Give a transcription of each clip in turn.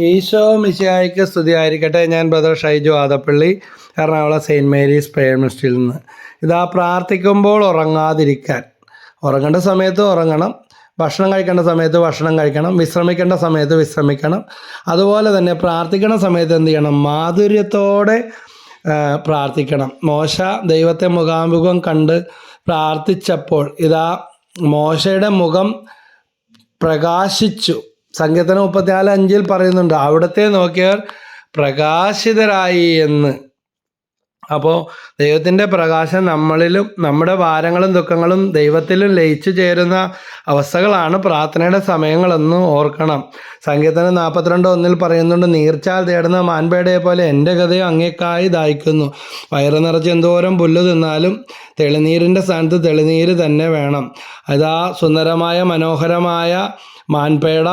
ഈശോ മിശിഹായ്ക്ക് സ്തുതിയായിരിക്കട്ടെ. ഞാൻ brother Shaiju Adappally Ernakulam saint Mary's prayer നിന്ന്. ഇതാ പ്രാർത്ഥിക്കുമ്പോൾ ഉറങ്ങാതിരിക്കാൻ. ഉറങ്ങേണ്ട സമയത്ത് ഉറങ്ങണം. ഭക്ഷണം കഴിക്കേണ്ട സമയത്ത് ഭക്ഷണം കഴിക്കണം. വിശ്രമിക്കേണ്ട സമയത്ത് വിശ്രമിക്കണം. അതുപോലെ തന്നെ പ്രാർത്ഥിക്കുന്ന സമയത്ത് എന്ത് ചെയ്യണം? മാധുര്യത്തോടെ പ്രാർത്ഥിക്കണം. മോശ ദൈവത്തെ മുഖാമുഖം കണ്ട് പ്രാർത്ഥിച്ചപ്പോൾ ഇതാ മോശയുടെ മുഖം പ്രകാശിച്ചു. സങ്കീർത്തനം മുപ്പത്തിനാല് അഞ്ചിൽ പറയുന്നുണ്ട് അവിടത്തെ നോക്കിയവർ പ്രകാശിതരായി എന്ന്. അപ്പോൾ ദൈവത്തിന്റെ പ്രകാശം നമ്മളിലും നമ്മുടെ ഭാരങ്ങളും ദുഃഖങ്ങളും ദൈവത്തിലും ലയിച്ചു ചേരുന്ന അവസ്ഥകളാണ് പ്രാർത്ഥനയുടെ സമയങ്ങളെന്ന് ഓർക്കണം. സങ്കീർത്തനം നാൽപ്പത്തിരണ്ട് ഒന്നിൽ പറയുന്നുണ്ട് നീർച്ചാൽ തേടുന്ന മാൻപേടയെ പോലെ എന്റെ കഥയും അങ്ങേക്കായി ദായിക്കുന്നു വയറ് നിറച്ച് എന്തോരം പുല്ല് തിന്നാലും തെളിനീരിന്റെ സ്ഥാനത്ത് തെളിനീര് തന്നെ വേണം. അതാ സുന്ദരമായ മനോഹരമായ മാൻപേട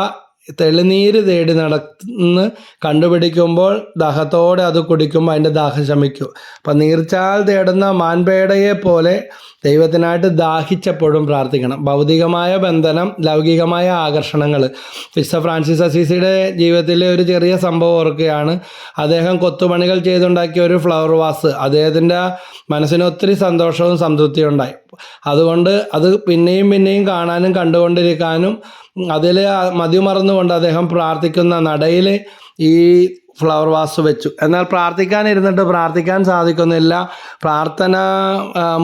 തെളിനീര് തേടി നടന്ന് കണ്ടുപിടിക്കുമ്പോൾ ദാഹത്തോടെ അത് കുടിക്കുമ്പോൾ അതിന്റെ ദാഹം ശമിക്കും. അപ്പം നീർച്ചാൽ തേടുന്ന മാൻപേടയെ പോലെ ദൈവത്തിനായിട്ട് ദാഹിച്ചപ്പോഴും പ്രാർത്ഥിക്കണം. ഭൗതികമായ ബന്ധനം ലൗകികമായ ആകർഷണങ്ങൾ. വിശുദ്ധ ഫ്രാൻസിസ് അസീസിയുടെ ജീവിതത്തിലെ ഒരു ചെറിയ സംഭവം ഓർക്കുകയാണ്. അദ്ദേഹം കൊത്തുപണികൾ ചെയ്തുണ്ടാക്കിയ ഒരു ഫ്ലവർ വാസ്. അദ്ദേഹത്തിന്റെ മനസ്സിന് ഒത്തിരി സന്തോഷവും സംതൃപ്തിയും ഉണ്ടായി. അതുകൊണ്ട് അത് പിന്നെയും പിന്നെയും കാണാനും കണ്ടുകൊണ്ടിരിക്കാനും അതിൽ മറന്നുകൊണ്ട് അദ്ദേഹം പ്രാർത്ഥിക്കുന്ന നടയിൽ ഈ ഫ്ലവർ വാസ് വെച്ചു. എന്നാൽ പ്രാർത്ഥിക്കാനിരുന്നിട്ട് പ്രാർത്ഥിക്കാൻ സാധിക്കുന്നില്ല. പ്രാർത്ഥന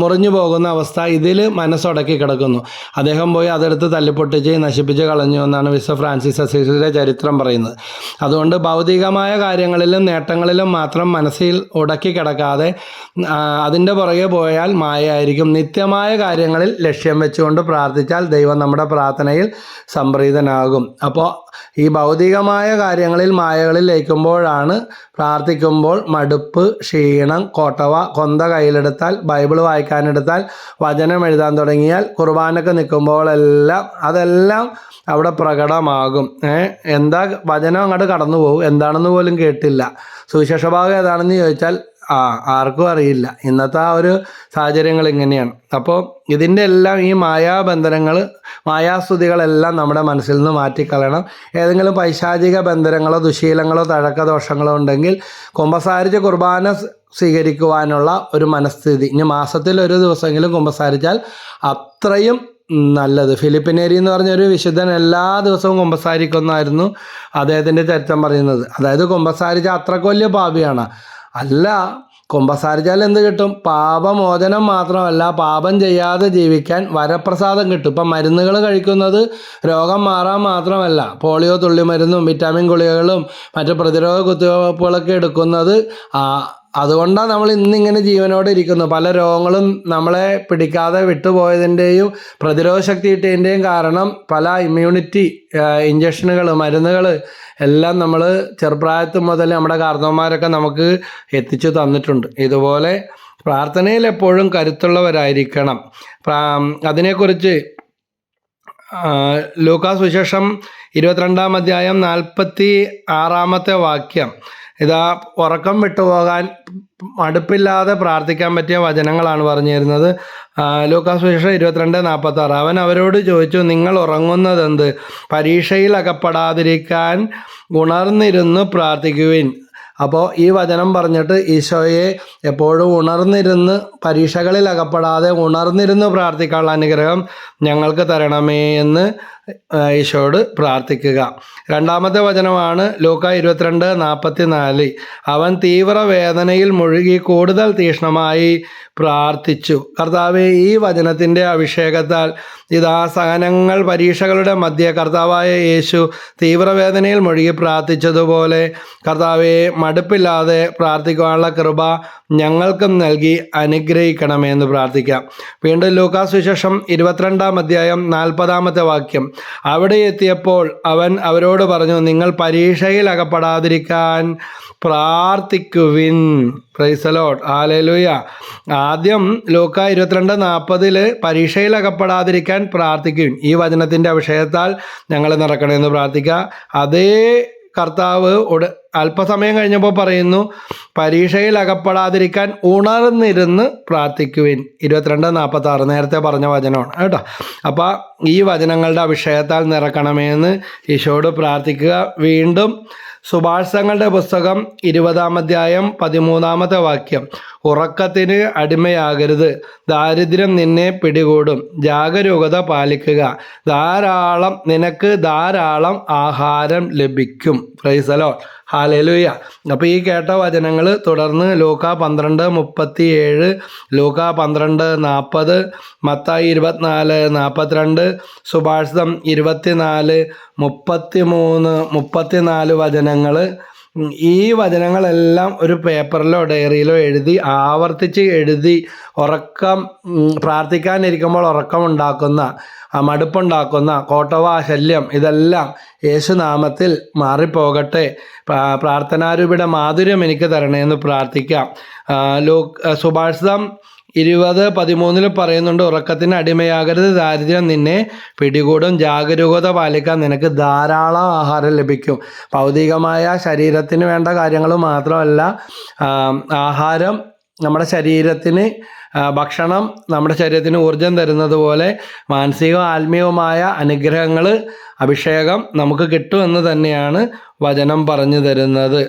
മുറിഞ്ഞു പോകുന്ന അവസ്ഥ ഇതിൽ മനസ്സൊടക്കി കിടക്കുന്നു. അദ്ദേഹം പോയി അതെടുത്ത് തല്ലിപ്പൊട്ടിച്ച് നശിപ്പിച്ച് കളഞ്ഞു എന്നാണ് വിശ്വ ഫ്രാൻസിസ് അസീസിയുടെ ചരിത്രം പറയുന്നത്. അതുകൊണ്ട് ഭൗതികമായ കാര്യങ്ങളിലും നേട്ടങ്ങളിലും മാത്രം മനസ്സിൽ ഉടക്കി കിടക്കാതെ അതിന്റെ പുറകെ പോയാൽ മായയായിരിക്കും. നിത്യമായ കാര്യങ്ങളിൽ ലക്ഷ്യം വെച്ചുകൊണ്ട് പ്രാർത്ഥിച്ചാൽ ദൈവം നമ്മുടെ പ്രാർത്ഥനയിൽ സംപ്രീതനാകും. അപ്പോൾ ഈ ഭൗതികമായ കാര്യങ്ങളിൽ മായകളിൽ ലയിക്കുമ്പോഴാണ് പ്രാർത്ഥിക്കുമ്പോൾ മടുപ്പ് ക്ഷീണം കോട്ടവ കൊന്ത കയ്യിലെടുത്താൽ ബൈബിൾ വായിക്കാനെടുത്താൽ വചനം എഴുതാൻ തുടങ്ങിയാൽ കുർബാനൊക്കെ നിൽക്കുമ്പോഴെല്ലാം അതെല്ലാം അവിടെ പ്രകടമാകും. എന്താ വചനം അങ്ങോട്ട് കടന്നു പോകും എന്താണെന്ന് പോലും കേട്ടില്ല. സുവിശേഷ ഭാഗം ഏതാണെന്ന് ചോദിച്ചാൽ ആ ആർക്കും അറിയില്ല. ഇന്നത്തെ ആ ഒരു സാഹചര്യങ്ങൾ ഇങ്ങനെയാണ്. അപ്പോൾ ഇതിന്റെ എല്ലാം ഈ മായാബന്ധനങ്ങൾ മായാസ്തുതികളെല്ലാം നമ്മുടെ മനസ്സിൽ നിന്ന് മാറ്റിക്കളയണം. ഏതെങ്കിലും പൈശാചിക ബന്ധനങ്ങളോ ദുശീലങ്ങളോ തഴക്കദോഷങ്ങളോ ഉണ്ടെങ്കിൽ കുമ്പസാരിച്ച് കുർബാന സ്വീകരിക്കുവാനുള്ള ഒരു മനസ്ഥിതി. ഇനി മാസത്തിൽ ഒരു ദിവസമെങ്കിലും കുമ്പസാരിച്ചാൽ അത്രയും നല്ലത്. ഫിലിപ്പിനേരി എന്ന് പറഞ്ഞൊരു വിശുദ്ധൻ എല്ലാ ദിവസവും കുമ്പസാരിക്കുന്നായിരുന്നു അദ്ദേഹത്തിന്റെ ചരിത്രം പറയുന്നത്. അതായത് കുമ്പസാരിച്ച അത്രയ്ക്ക് വലിയ പാപിയാണ്. അല്ല കുമ്പസാരിച്ചാൽ എന്ത് കിട്ടും? പാപമോചനം മാത്രമല്ല പാപം ചെയ്യാതെ ജീവിക്കാൻ വരപ്രസാദം കിട്ടും. ഇപ്പം മരുന്നുകൾ കഴിക്കുന്നത് രോഗം മാറാൻ മാത്രമല്ല. പോളിയോ തുള്ളി മരുന്നും വിറ്റാമിൻ ഗുളികകളും മറ്റ് പ്രതിരോധ കുത്തിവയ്പ്പുകളൊക്കെ എടുക്കുന്നത് ആ, അതുകൊണ്ടാണ് നമ്മൾ ഇന്നിങ്ങനെ ജീവനോടെ ഇരിക്കുന്നത് പല രോഗങ്ങളും നമ്മളെ പിടിക്കാതെ വിട്ടുപോയതിന്റെയും പ്രതിരോധ ശക്തി കിട്ടിയതിന്റെയും കാരണം പല ഇമ്മ്യൂണിറ്റി ഇഞ്ചക്ഷനുകൾ മരുന്നുകൾ എല്ലാം നമ്മൾ ചെറുപ്രായത്തിൽ മുതൽ നമ്മുടെ കാർന്നവന്മാരൊക്കെ നമുക്ക് എത്തിച്ചു തന്നിട്ടുണ്ട്. ഇതുപോലെ പ്രാർത്ഥനയിൽ എപ്പോഴും കരുത്തുള്ളവരായിരിക്കണം. അതിനെക്കുറിച്ച് ലൂക്കാസ് വിശേഷം ഇരുപത്തിരണ്ടാം അധ്യായം നാൽപ്പത്തി ആറാമത്തെ വാക്യം. ഇതാ ഉറക്കം വിട്ടുപോകാൻ മടുപ്പില്ലാതെ പ്രാർത്ഥിക്കാൻ പറ്റിയ വചനങ്ങളാണ് പറഞ്ഞു തരുന്നത് ലൂക്കാസ് വിശേഷം ഇരുപത്തിരണ്ട് നാൽപ്പത്തി ആറ് അവൻ അവരോട് ചോദിച്ചു നിങ്ങൾ ഉറങ്ങുന്നത് എന്ത് പരീക്ഷയിൽ അകപ്പെടാതിരിക്കാൻ ഉണർന്നിരുന്ന് പ്രാർത്ഥിക്കുവിൻ. അപ്പോൾ ഈ വചനം പറഞ്ഞിട്ട് ഈശോയെ എപ്പോഴും ഉണർന്നിരുന്ന് പരീക്ഷകളിൽ അകപ്പെടാതെ ഉണർന്നിരുന്ന് പ്രാർത്ഥിക്കാനുള്ള അനുഗ്രഹം ഞങ്ങൾക്ക് തരണമേ എന്ന് ഈശോയോട് പ്രാർത്ഥിക്കുക. രണ്ടാമത്തെ വചനമാണ് ലൂക്ക ഇരുപത്തിരണ്ട് നാൽപ്പത്തി നാല് അവൻ തീവ്ര വേദനയിൽ മുഴുകി കൂടുതൽ തീക്ഷ്ണമായി പ്രാർത്ഥിച്ചു. കർത്താവ് ഈ വചനത്തിന്റെ അഭിഷേകത്താൽ ഇതാ സഹനങ്ങൾ പരീക്ഷകളുടെ മധ്യ കർത്താവായ യേശു തീവ്രവേദനയിൽ മുഴുകി പ്രാർത്ഥിച്ചതുപോലെ കർത്താവെ മടുപ്പില്ലാതെ പ്രാർത്ഥിക്കുവാനുള്ള കൃപ ഞങ്ങൾക്കും നൽകി അനുഗ്രഹിക്കണമെന്ന് പ്രാർത്ഥിക്കാം. വീണ്ടും ലൂക്കാസ് വിശേഷം ഇരുപത്തിരണ്ടാം അധ്യായം നാൽപ്പതാമത്തെ വാക്യം. അവിടെ എത്തിയപ്പോൾ അവൻ അവരോട് പറഞ്ഞു നിങ്ങൾ പരീക്ഷയിൽ അകപ്പെടാതിരിക്കാൻ പ്രാർത്ഥിക്കുവിൻ. പ്രൈസലോട്ട് ആലലുയ ആദ്യം ലൂക്ക ഇരുപത്തിരണ്ട് നാൽപ്പതിൽ പരീക്ഷയിൽ അകപ്പെടാതിരിക്കാൻ പ്രാർത്ഥിക്കുവിൻ. ഈ വചനത്തിന്റെ വിഷയത്താൽ ഞങ്ങൾ നടക്കണമെന്ന് പ്രാർത്ഥിക്കുക. അതേ കർത്താവ് ഉട അല്പസമയം കഴിഞ്ഞപ്പോൾ പറയുന്നു പരീക്ഷയിൽ അകപ്പെടാതിരിക്കാൻ ഉണർന്നിരുന്ന് പ്രാർത്ഥിക്കുവിൻ. ഇരുപത്തിരണ്ട് നാൽപ്പത്തി ആറ് നേരത്തെ പറഞ്ഞ വചനമാണ് കേട്ടോ. അപ്പോൾ ഈ വചനങ്ങളുടെ അഭിഷേകത്താൽ നിറക്കണമെന്ന് ഈശോട് പ്രാർത്ഥിക്കുക. വീണ്ടും സുഭാഷിതങ്ങളുടെ പുസ്തകം ഇരുപതാം അധ്യായം പതിമൂന്നാമത്തെ വാക്യം. ഉറക്കത്തിന് അടിമയാകരുത്. ദാരിദ്ര്യം നിന്നെ പിടികൂടും. ജാഗരൂകത പാലിക്കുക. ധാരാളം നിനക്ക് ധാരാളം ആഹാരം ലഭിക്കും. പ്രൈസലോ ഹാലലുയ. അപ്പോൾ ഈ കേട്ട വചനങ്ങൾ തുടർന്ന് ലൂക്ക പന്ത്രണ്ട് മുപ്പത്തി ഏഴ് ലൂക്ക പന്ത്രണ്ട് നാൽപ്പത് മത്തായി ഇരുപത്തിനാല് നാൽപ്പത്തിരണ്ട് സുഭാഷിതം ഇരുപത്തിനാല് മുപ്പത്തി മൂന്ന് മുപ്പത്തിനാല് വചനങ്ങൾ ഈ വചനങ്ങളെല്ലാം ഒരു പേപ്പറിലോ ഡയറിയിലോ എഴുതി ആവർത്തിച്ച് എഴുതി ഉറക്കം പ്രാർത്ഥിക്കാനിരിക്കുമ്പോൾ ഉറക്കമുണ്ടാക്കുന്ന മടുപ്പുണ്ടാക്കുന്ന കോട്ടവാ ശല്യം ഇതെല്ലാം യേശുനാമത്തിൽ മാറിപ്പോകട്ടെ. പ്രാ- പ്രാർത്ഥനാരൂപിയുടെ മാധുര്യം എനിക്ക് തരണേ എന്ന് പ്രാർത്ഥിക്കാം ലോ സുഭാഷിതം ഇരുപത് പതിമൂന്നിൽ പറയുന്നുണ്ട് ഉറക്കത്തിന് അടിമയാകരുത് ദാരിദ്ര്യം നിന്നെ പിടികൂടും ജാഗരൂകത പാലിക്കാൻ നിനക്ക് ധാരാളം ആഹാരം ലഭിക്കും. ഭൗതികമായ ശരീരത്തിന് വേണ്ട കാര്യങ്ങൾ മാത്രമല്ല ആഹാരം നമ്മുടെ ശരീരത്തിന് ഭക്ഷണം നമ്മുടെ ശരീരത്തിന് ഊർജം തരുന്നത് പോലെ മാനസികവും ആത്മീയവുമായ അനുഗ്രഹങ്ങൾ അഭിഷേകം നമുക്ക് കിട്ടുമെന്ന് തന്നെയാണ് വചനം പറഞ്ഞു തരുന്നത്.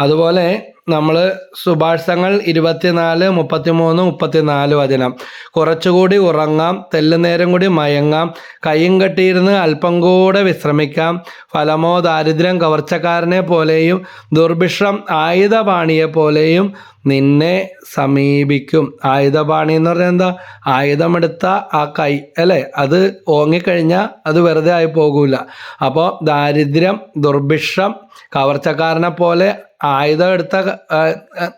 അതുപോലെ നമ്മൾ സുഭാഷങ്ങൾ ഇരുപത്തിനാല് മുപ്പത്തിമൂന്ന് മുപ്പത്തിനാല് വചനം. കുറച്ചുകൂടി ഉറങ്ങാം തെല്ലുനേരം കൂടി മയങ്ങാം കയ്യും കെട്ടിയിരുന്ന് അല്പം കൂടെ വിശ്രമിക്കാം. ഫലമോ ദാരിദ്ര്യം കവർച്ചക്കാരനെ പോലെയും ദുർഭിക്ഷം ആയുധപാണിയെ പോലെയും നിന്നെ സമീപിക്കും. ആയുധപാണി എന്ന് പറഞ്ഞാൽ എന്താ? ആയുധമെടുത്ത ആ കൈ അല്ലേ? അത് ഓങ്ങിക്കഴിഞ്ഞാൽ അത് വെറുതെ ആയി പോകൂല. അപ്പോൾ ദാരിദ്ര്യം ദുർഭിക്ഷം കവർച്ചക്കാരനെ പോലെ ആയുധം എടുത്ത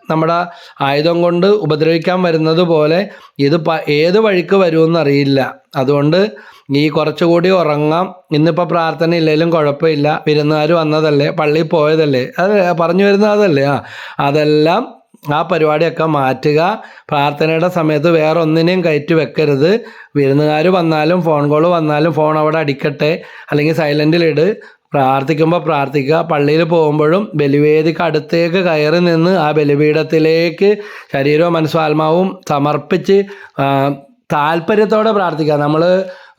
നമ്മുടെ ആയുധം കൊണ്ട് ഉപദ്രവിക്കാൻ വരുന്നത് പോലെ ഇത് ഏത് വഴിക്ക് വരുമെന്ന് അറിയില്ല. അതുകൊണ്ട് ഈ കുറച്ചുകൂടി ഉറങ്ങാം. ഇന്നിപ്പോൾ പ്രാർത്ഥന ഇല്ലെങ്കിലും കുഴപ്പമില്ല. വിരുന്നുകാർ വന്നതല്ലേ? പള്ളിയിൽ പോയതല്ലേ? അത് പറഞ്ഞു വരുന്നത് അതല്ലേ? ആ അതെല്ലാം ആ പരിപാടിയൊക്കെ മാറ്റുക. പ്രാർത്ഥനയുടെ സമയത്ത് വേറെ ഒന്നിനെയും കയറ്റി വെക്കരുത്. വിരുന്നുകാർ വന്നാലും ഫോൺ കോൾ വന്നാലും ഫോൺ അവിടെ അടിക്കട്ടെ. അല്ലെങ്കിൽ സൈലന്റിലിട് പ്രാർത്ഥിക്കുമ്പോൾ പ്രാർത്ഥിക്കുക. പള്ളിയിൽ പോകുമ്പോഴും ബലിവേദിക്ക് അടുത്തേക്ക് കയറി നിന്ന് ആ ബലിപീഠത്തിലേക്ക് ശരീരവും മനസ്സും ആത്മാവും സമർപ്പിച്ച് താല്പര്യത്തോടെ പ്രാർത്ഥിക്കുക. നമ്മൾ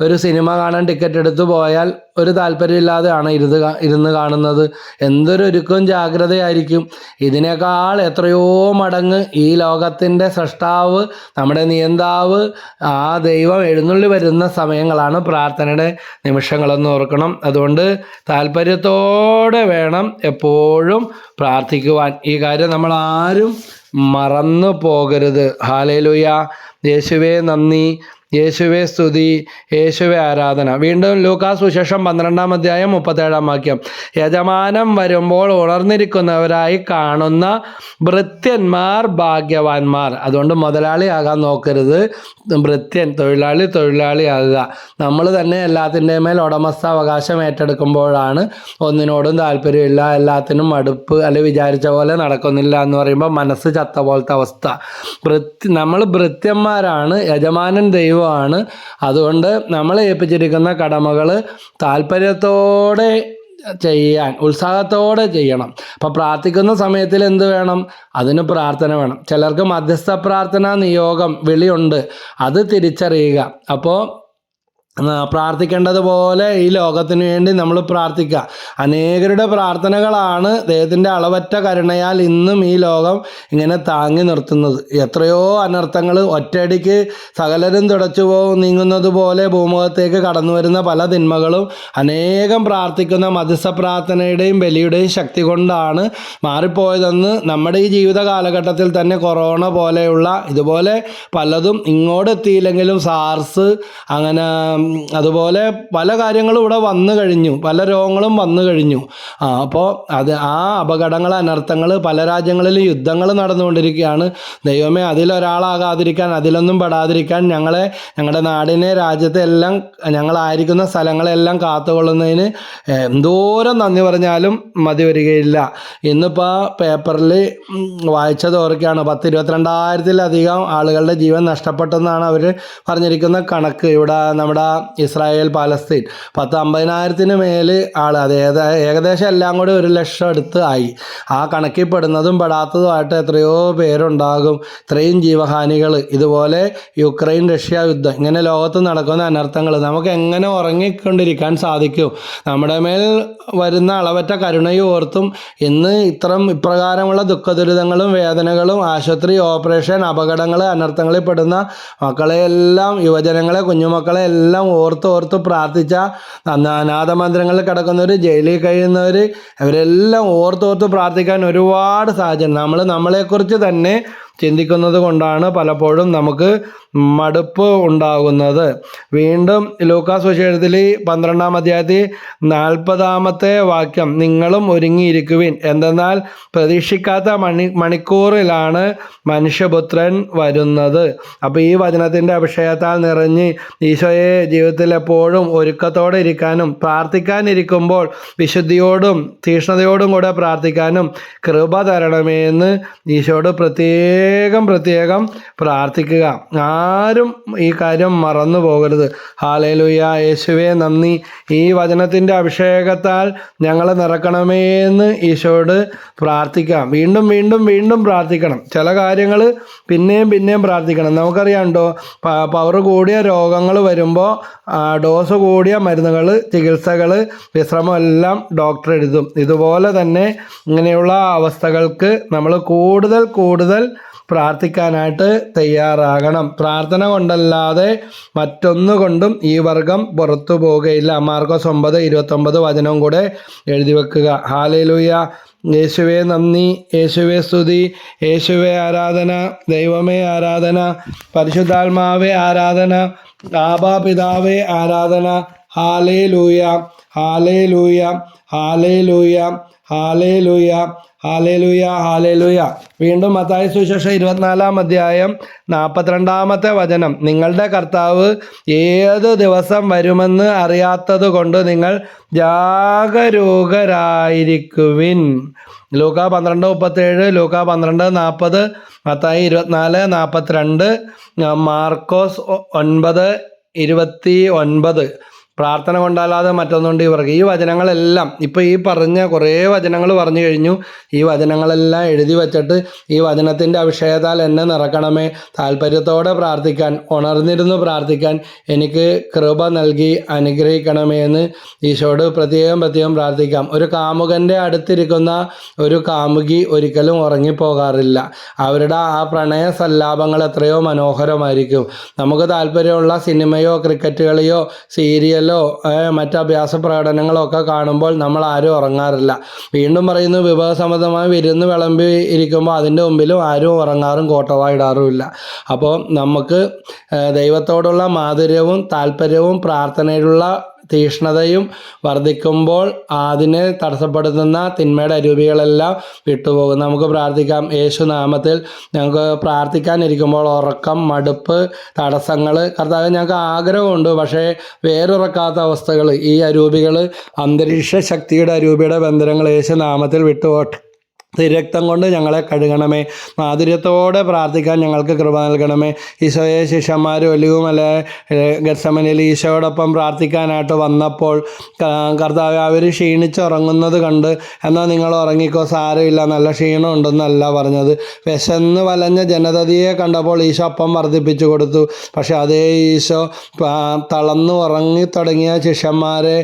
ഒരു സിനിമ കാണാൻ ടിക്കറ്റ് എടുത്തു പോയാൽ ഒരു താല്പര്യമില്ലാതെയാണ് ഇരുന്ന് ഇരുന്ന് കാണുന്നത്. എന്തൊരു ഒരുക്കം ജാഗ്രതയായിരിക്കും. ഇതിനേക്കാൾ എത്രയോ മടങ്ങ് ഈ ലോകത്തിന്റെ സൃഷ്ടാവ് നമ്മുടെ നിയന്താവ് ആ ദൈവം എഴുന്നള്ളി വരുന്ന സമയങ്ങളാണ് പ്രാർത്ഥനയുടെ നിമിഷങ്ങളെന്ന് ഓർക്കണം. അതുകൊണ്ട് താല്പര്യത്തോടെ വേണം എപ്പോഴും പ്രാർത്ഥിക്കുവാൻ. ഈ കാര്യം നമ്മൾ ആരും മറന്നു പോകരുത്. ഹാലേലുയ. യേശുവേ നന്ദി. യേശുവെ സ്തുതി യേശുവെ ആരാധന. വീണ്ടും ലൂക്കാസ് സുശേഷം പന്ത്രണ്ടാം അധ്യായം മുപ്പത്തേഴാം വാക്യം. യജമാനം വരുമ്പോൾ ഉണർന്നിരിക്കുന്നവരായി കാണുന്ന ഭൃത്യന്മാർ ഭാഗ്യവാന്മാർ. അതുകൊണ്ട് മുതലാളിയാകാൻ നോക്കരുത്. ഭൃത്യൻ തൊഴിലാളി തൊഴിലാളിയാകുക. നമ്മൾ തന്നെ എല്ലാത്തിന്റെ മേൽ ഉടമസ്ഥാവകാശം ഏറ്റെടുക്കുമ്പോഴാണ് ഒന്നിനോടും താല്പര്യമില്ല എല്ലാത്തിനും മടുപ്പ് അല്ലെ വിചാരിച്ച പോലെ നടക്കുന്നില്ല എന്ന് പറയുമ്പോൾ മനസ്സ് ചത്ത പോലത്തെ അവസ്ഥ. ഭൃത്യ നമ്മൾ ഭൃത്യന്മാരാണ്. യജമാനൻ ദൈവമാണ് അതുകൊണ്ട് നമ്മൾ ഏൽപ്പിച്ചിരിക്കുന്ന കടമകൾ താല്പര്യത്തോടെ ചെയ്യാൻ ഉത്സാഹത്തോടെ ചെയ്യണം. അപ്പോൾ പ്രാർത്ഥിക്കുന്ന സമയത്തിൽ എന്ത് വേണം? അതിന് പ്രാർത്ഥന വേണം. ചിലർക്ക് മധ്യസ്ഥ പ്രാർത്ഥന നിയോഗം വിളിയുണ്ട്. അത് തിരിച്ചറിയുക. അപ്പോൾ പ്രാർത്ഥിക്കേണ്ടതുപോലെ ഈ ലോകത്തിന് വേണ്ടി നമ്മൾ പ്രാർത്ഥിക്കുക അനേകരുടെ പ്രാർത്ഥനകളാണ് ദൈവത്തിന്റെ അളവറ്റ കരുണയാൽ ഇന്നും ഈ ലോകം ഇങ്ങനെ താങ്ങി നിർത്തുന്നത്. എത്രയോ അനർത്ഥങ്ങൾ ഒറ്റയടിക്ക് സകലരും തുടച്ചു പോകും നീങ്ങുന്നത് പോലെ ഭൂമുഖത്തേക്ക് കടന്നു വരുന്ന പല തിന്മകളും അനേകം പ്രാർത്ഥിക്കുന്ന മധ്യസ്ഥ പ്രാർത്ഥനയുടെയും ബലിയുടെയും ശക്തി കൊണ്ടാണ് മാറിപ്പോയതെന്ന് നമ്മുടെ ഈ ജീവിത കാലഘട്ടത്തിൽ തന്നെ കൊറോണ പോലെയുള്ള ഇതുപോലെ പലതും ഇങ്ങോട്ടെത്തിയില്ലെങ്കിലും സാർസ് അങ്ങനെ അതുപോലെ പല കാര്യങ്ങളും ഇവിടെ വന്നു കഴിഞ്ഞു. പല രോഗങ്ങളും വന്നു കഴിഞ്ഞു. ആ അപ്പോൾ അത് ആ അപകടങ്ങൾ അനർത്ഥങ്ങൾ പല രാജ്യങ്ങളിലും യുദ്ധങ്ങൾ നടന്നുകൊണ്ടിരിക്കുകയാണ്. ദൈവമേ അതിലൊരാളാകാതിരിക്കാൻ അതിലൊന്നും പെടാതിരിക്കാൻ ഞങ്ങളെ ഞങ്ങളുടെ നാടിനെ രാജ്യത്തെ എല്ലാം ഞങ്ങളായിരിക്കുന്ന സ്ഥലങ്ങളെല്ലാം കാത്തുകൊള്ളുന്നതിന് എന്തോരം നന്ദി പറഞ്ഞാലും മതി വരികയില്ല. ഇന്നിപ്പോൾ പേപ്പറിൽ വായിച്ചത് ഓർക്കുകയാണ്. പത്ത് ഇരുപത്തിരണ്ടായിരത്തിലധികം ആളുകളുടെ ജീവൻ നഷ്ടപ്പെട്ടെന്നാണ് അവർ പറഞ്ഞിരിക്കുന്ന കണക്ക്. ഇവിടെ നമ്മുടെ ഇസ്രായേൽ പാലസ്തീൻ. പത്ത് അമ്പതിനായിരത്തിന് മേൽ ആൾ അത് ഏകദേശം എല്ലാം കൂടി ഒരു ലക്ഷം അടുത്ത് ആയി. ആ കണക്കിൽ പെടുന്നതും പെടാത്തതുമായിട്ട് എത്രയോ പേരുണ്ടാകും. ഇത്രയും ജീവഹാനികൾ ഇതുപോലെ യുക്രൈൻ റഷ്യ യുദ്ധം. ഇങ്ങനെ ലോകത്ത് നടക്കുന്ന അനർത്ഥങ്ങൾ നമുക്ക് എങ്ങനെ ഉറങ്ങിക്കൊണ്ടിരിക്കാൻ സാധിക്കും? നമ്മുടെ മേൽ വരുന്ന അളവറ്റ കരുണയും ഓർത്തും ഇന്ന് ഇത്തരം ഇപ്രകാരമുള്ള ദുഃഖദുരിതങ്ങളും വേദനകളും ആശുപത്രി ഓപ്പറേഷൻ അപകടങ്ങൾ അനർത്ഥങ്ങളിൽ പെടുന്ന മക്കളെയെല്ലാം യുവജനങ്ങളെ കുഞ്ഞുമക്കളെ എല്ലാം ഓർത്ത് ഓർത്ത് പ്രാർത്ഥിച്ച അനാഥമന്ദിരങ്ങളിൽ അനാഥ മന്ദിരങ്ങളിൽ കിടക്കുന്നവർ ജയിലിൽ കഴിയുന്നവർ അവരെല്ലാം ഓർത്തോർത്ത് പ്രാർത്ഥിക്കാൻ ഒരുപാട് സാഹചര്യം നമ്മൾ നമ്മളെക്കുറിച്ച് തന്നെ ചിന്തിക്കുന്നത് കൊണ്ടാണ് പലപ്പോഴും നമുക്ക് മടുപ്പ് ഉണ്ടാകുന്നത്. വീണ്ടും ലൂക്കാസ് സുശേഷത്തിൽ പന്ത്രണ്ടാം അധ്യായത്തിൽ നാൽപ്പതാമത്തെ വാക്യം നിങ്ങളും ഒരുങ്ങിയിരിക്കുവിൻ. എന്തെന്നാൽ പ്രതീക്ഷിക്കാത്ത മണി മണിക്കൂറിലാണ് മനുഷ്യപുത്രൻ വരുന്നത്. അപ്പോൾ ഈ വചനത്തിന്റെ അഭിഷേകത്താൽ നിറഞ്ഞ് ഈശോയെ ജീവിതത്തിൽ എപ്പോഴും ഒരുക്കത്തോടെ ഇരിക്കാനും പ്രാർത്ഥിക്കാനിരിക്കുമ്പോൾ വിശുദ്ധിയോടും തീഷ്ണതയോടും കൂടെ പ്രാർത്ഥിക്കാനും കൃപ തരണമേ എന്ന് ഈശോയോട് പ്രത്യേകം പ്രത്യേകം പ്രത്യേകം പ്രാർത്ഥിക്കുക. ആരും ഈ കാര്യം മറന്നു പോകരുത്. ഹാലേലുയ യേശുവെ നന്ദി. ഈ വചനത്തിന്റെ അഭിഷേകത്താൽ ഞങ്ങളെ നിറക്കണമേ എന്ന് ഈശോയോട് പ്രാർത്ഥിക്കാം. വീണ്ടും വീണ്ടും വീണ്ടും പ്രാർത്ഥിക്കണം. ചില കാര്യങ്ങൾ പിന്നെയും പിന്നെയും പ്രാർത്ഥിക്കണം. നമുക്കറിയാണ്ടോ പവർ കൂടിയ രോഗങ്ങൾ വരുമ്പോൾ ഡോസ് കൂടിയ മരുന്നുകൾ ചികിത്സകൾ വിശ്രമം എല്ലാം ഡോക്ടർ എഴുതും. ഇതുപോലെ തന്നെ ഇങ്ങനെയുള്ള അവസ്ഥകൾക്ക് നമ്മൾ കൂടുതൽ കൂടുതൽ പ്രാർത്ഥിക്കാനായിട്ട് തയ്യാറാകണം. പ്രാർത്ഥന കൊണ്ടല്ലാതെ മറ്റൊന്നുകൊണ്ടും ഈ വർഗം പുറത്തു പോകുകയില്ല മാർക്കോസ് ഒമ്പത് ഇരുപത്തൊമ്പത് വചനവും കൂടെ എഴുതി വെക്കുക. ഹാലയിലൂയ യേശുവെ നന്ദി. യേശുവെ സ്തുതി. യേശുവെ ആരാധന. ദൈവമേ ആരാധന. പരിശുദ്ധാത്മാവേ ആരാധന. ആബാ പിതാവേ ആരാധന. ഹാലേ ലൂയ ഹാലേ ലൂയ ഹാലേ ലൂയ ഹാലേ ലൂയ ഹാലേ ലുയ വീണ്ടും മത്തായ സുശേഷം ഇരുപത്തിനാലാം അധ്യായം നാൽപ്പത്തിരണ്ടാമത്തെ വചനം. നിങ്ങളുടെ കർത്താവ് ഏത് ദിവസം വരുമെന്ന് അറിയാത്തത് കൊണ്ട് നിങ്ങൾ ജാഗരൂകരായിരിക്കുവിൻ. ലൂക്ക പന്ത്രണ്ട് മുപ്പത്തേഴ് ലൂക്ക പന്ത്രണ്ട് നാൽപ്പത് മത്തായി ഇരുപത്തിനാല് നാൽപ്പത്തിരണ്ട് മാർക്കോസ് ഒൻപത് ഇരുപത്തി ഒൻപത്. പ്രാർത്ഥന കൊണ്ടല്ലാതെ മറ്റൊന്നുകൊണ്ട് ഇവർക്ക് ഈ വചനങ്ങളെല്ലാം ഇപ്പോൾ ഈ പറഞ്ഞ കുറേ വചനങ്ങൾ പറഞ്ഞു കഴിഞ്ഞു. ഈ വചനങ്ങളെല്ലാം എഴുതി വച്ചിട്ട് ഈ വചനത്തിന്റെ അഭിഷേകത്താൽ എന്നെ നിറക്കണമേ. താല്പര്യത്തോടെ പ്രാർത്ഥിക്കാൻ ഉണർന്നിരുന്നു പ്രാർത്ഥിക്കാൻ എനിക്ക് കൃപ നൽകി അനുഗ്രഹിക്കണമേ എന്ന് ഈശോട് പ്രത്യേകം പ്രത്യേകം പ്രാർത്ഥിക്കാം. ഒരു കാമുകന്റെ അടുത്തിരിക്കുന്ന ഒരു കാമുകി ഒരിക്കലും ഉറങ്ങിപ്പോകാറില്ല. അവരുടെ ആ പ്രണയ സല്ലാപങ്ങൾ എത്രയോ മനോഹരമായിരിക്കും. നമുക്ക് താല്പര്യമുള്ള സിനിമയോ ക്രിക്കറ്റ് കളിയോ സീരിയലോ മറ്റു അഭ്യാസ പ്രകടനങ്ങളോ ഒക്കെ കാണുമ്പോൾ നമ്മൾ ആരും ഉറങ്ങാറില്ല. വീണ്ടും പറയുന്നു വിഭവസമ്മതമായി വിരുന്ന് വിളമ്പി ഇരിക്കുമ്പോൾ അതിന്റെ മുമ്പിലും ആരും ഉറങ്ങാറും കോട്ടവായിടാറുമില്ല അപ്പോൾ നമുക്ക് ദൈവത്തോടുള്ള മാധുര്യവും താല്പര്യവും പ്രാർത്ഥനയിലുള്ള തീഷ്ണതയും വർദ്ധിക്കുമ്പോൾ അതിനെ തടസ്സപ്പെടുത്തുന്ന തിന്മയുടെ അരൂപികളെല്ലാം വിട്ടുപോകും നമുക്ക് പ്രാർത്ഥിക്കാം. യേശു നാമത്തിൽ ഞങ്ങൾക്ക് പ്രാർത്ഥിക്കാനിരിക്കുമ്പോൾ ഉറക്കം മടുപ്പ് തടസ്സങ്ങൾ. കർത്താവ് ഞങ്ങൾക്ക് ആഗ്രഹമുണ്ട്. പക്ഷേ വേറുറക്കാത്ത അവസ്ഥകൾ ഈ അരൂപികൾ അന്തരീക്ഷ ശക്തിയുടെ അരൂപിയുടെ ബന്ധനങ്ങൾ യേശു നാമത്തിൽ വിട്ടുപോട്ടെ തിരക്തം കൊണ്ട് ഞങ്ങളെ കഴുകണമേ. മാധുര്യത്തോടെ പ്രാർത്ഥിക്കാൻ ഞങ്ങൾക്ക് കൃപ നൽകണമേ. ഈശോയെ ശിഷ്യന്മാർ ഒലിവുമല ഗസമനിൽ ഈശോയോടൊപ്പം പ്രാർത്ഥിക്കാനായിട്ട് വന്നപ്പോൾ കർത്താവ് അവർ ക്ഷീണിച്ചുറങ്ങുന്നത് കണ്ട് എന്നാൽ നിങ്ങൾ ഉറങ്ങിക്കോ സാരമില്ല നല്ല ക്ഷീണമുണ്ടെന്നല്ല പറഞ്ഞത്. വിശന്ന് വലഞ്ഞ ജനതയെ കണ്ടപ്പോൾ ഈശോ അപ്പം വർദ്ധിപ്പിച്ചു കൊടുത്തു. പക്ഷെ അതേ ഈശോ തളർന്നു ഉറങ്ങി തുടങ്ങിയ ശിഷ്യന്മാരെ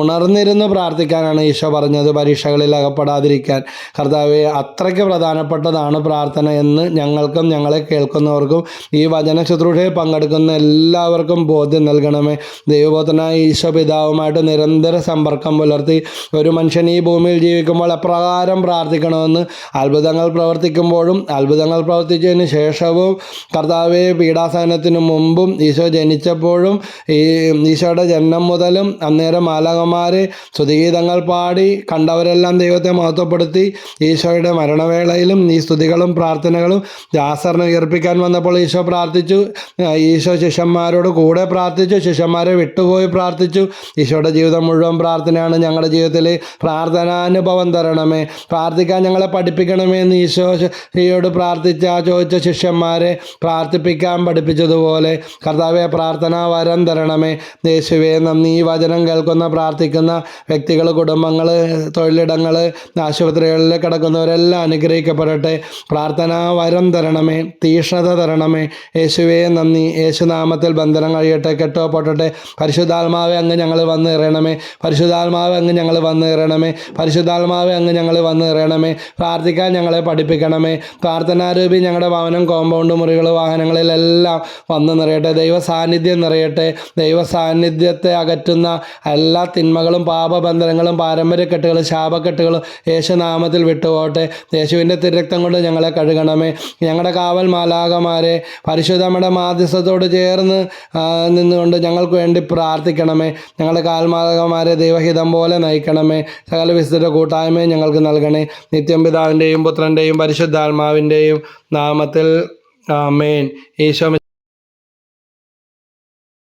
ഉണർന്നിരുന്ന് പ്രാർത്ഥിക്കാനാണ് ഈശോ പറഞ്ഞത് പരീക്ഷകളിൽ അകപ്പെടാതിരിക്കാൻ. കർത്താവെ അത്രയ്ക്ക് പ്രധാനപ്പെട്ടതാണ് പ്രാർത്ഥന എന്ന് ഞങ്ങൾക്കും ഞങ്ങളെ കേൾക്കുന്നവർക്കും ഈ വചന ശുശ്രൂഷയിൽ പങ്കെടുക്കുന്ന എല്ലാവർക്കും ബോധ്യം നൽകണമേ. ദൈവബോധനായ ഈശോ പിതാവുമായിട്ട് നിരന്തര സമ്പർക്കം പുലർത്തി ഒരു മനുഷ്യൻ ഈ ഭൂമിയിൽ ജീവിക്കുമ്പോൾ എപ്രകാരം പ്രാർത്ഥിക്കണമെന്ന് അത്ഭുതങ്ങൾ പ്രവർത്തിക്കുമ്പോഴും അത്ഭുതങ്ങൾ പ്രവർത്തിച്ചതിന് ശേഷവും കർത്താവെ പീഡാസനത്തിന് മുമ്പും ഈശോ ജനിച്ചപ്പോഴും ഈ ഈശോയുടെ ജന്മം മുതലും അന്നേരം മാലകന്മാർ സ്തുതിഗീതങ്ങൾ പാടി കണ്ടവരെല്ലാം ദൈവത്തെ മഹത്വപ്പെടുത്തി ഈശോയുടെ മരണവേളയിലും ഈ സ്തുതികളും പ്രാർത്ഥനകളും ദാസറിനെ ഉയർപ്പിക്കാൻ വന്നപ്പോൾ ഈശോ പ്രാർത്ഥിച്ചു. ഈശോ ശിഷ്യന്മാരോട് കൂടെ പ്രാർത്ഥിച്ചു. ശിഷ്യന്മാരെ വിട്ടുപോയി പ്രാർത്ഥിച്ചു. ഈശോയുടെ ജീവിതം മുഴുവൻ പ്രാർത്ഥനയാണ് ഞങ്ങളുടെ ജീവിതത്തിൽ പ്രാർത്ഥനാനുഭവം തരണമേ. പ്രാർത്ഥിക്കാൻ ഞങ്ങളെ പഠിപ്പിക്കണമേ എന്ന് ഈശോ ഈയോട് പ്രാർത്ഥിച്ച ചോദിച്ച ശിഷ്യന്മാരെ പ്രാർത്ഥിപ്പിക്കാൻ പഠിപ്പിച്ചതുപോലെ കർത്താവെ പ്രാർത്ഥനാ വരം തരണമേ. യേശുവെ നന്ദി. വചനം കേൾക്കുന്ന പ്രാർത്ഥിക്കുന്ന വ്യക്തികൾ കുടുംബങ്ങൾ തൊഴിലിടങ്ങൾ ആശുപത്രികളിൽ കിടക്കുന്നവരെല്ലാം അനുഗ്രഹിക്കപ്പെടട്ടെ. പ്രാർത്ഥനാ വരം തരണമേ തീഷ്ണത തരണമേ. യേശുവേ നന്ദി. യേശുനാമത്തിൽ ബന്ധനം കഴിയട്ടെ കെട്ടോ പൊട്ടട്ടെ പരിശുദ്ധാത്മാവെ അങ്ങ് ഞങ്ങൾ വന്ന് ഇറയണമേ പരിശുദ്ധാത്മാവെ അങ്ങ് ഞങ്ങൾ വന്ന് ഇറയണമേ പരിശുദ്ധാത്മാവെ അങ്ങ് ഞങ്ങൾ വന്ന് ഇറയണമേ പ്രാർത്ഥിക്കാൻ ഞങ്ങളെ പഠിപ്പിക്കണമേ. പ്രാർത്ഥനാരൂപി ഞങ്ങളുടെ ഭവനം കോമ്പൗണ്ട് മുറികൾ വാഹനങ്ങളിലെല്ലാം വന്ന് നിറയട്ടെ. ദൈവ സാന്നിധ്യം നിറയട്ടെ. ദൈവ സാന്നിധ്യത്തെ അകറ്റുന്ന എല്ലാ തിന്മകളും പാപബന്ധനങ്ങളും പാരമ്പര്യക്കെട്ടുകളും ശാപക്കെട്ടുകളും യേശുനാമത്തിൽ വിട്ടുപോട്ടെ യേശുവിന്റെ തിരക്തം കൊണ്ട് ഞങ്ങളെ കഴുകണമേ. ഞങ്ങളുടെ കാവൽ മാലാകമാരെ പരിശുദ്ധമ്മയുടെ മാധ്യസ്ഥത്തോട് ചേർന്ന് നിന്നുകൊണ്ട് ഞങ്ങൾക്ക് വേണ്ടി പ്രാർത്ഥിക്കണമേ. ഞങ്ങളുടെ കാൽമാലകമാരെ ദൈവഹിതം പോലെ നയിക്കണമേ. സകല വിശുദ്ധ കൂട്ടായ്മയും ഞങ്ങൾക്ക് നൽകണേ. നിത്യം പിതാവിന്റെയും പുത്രന്റെയും പരിശുദ്ധാത്മാവിന്റെയും നാമത്തിൽ ആമേൻ. ഈശോ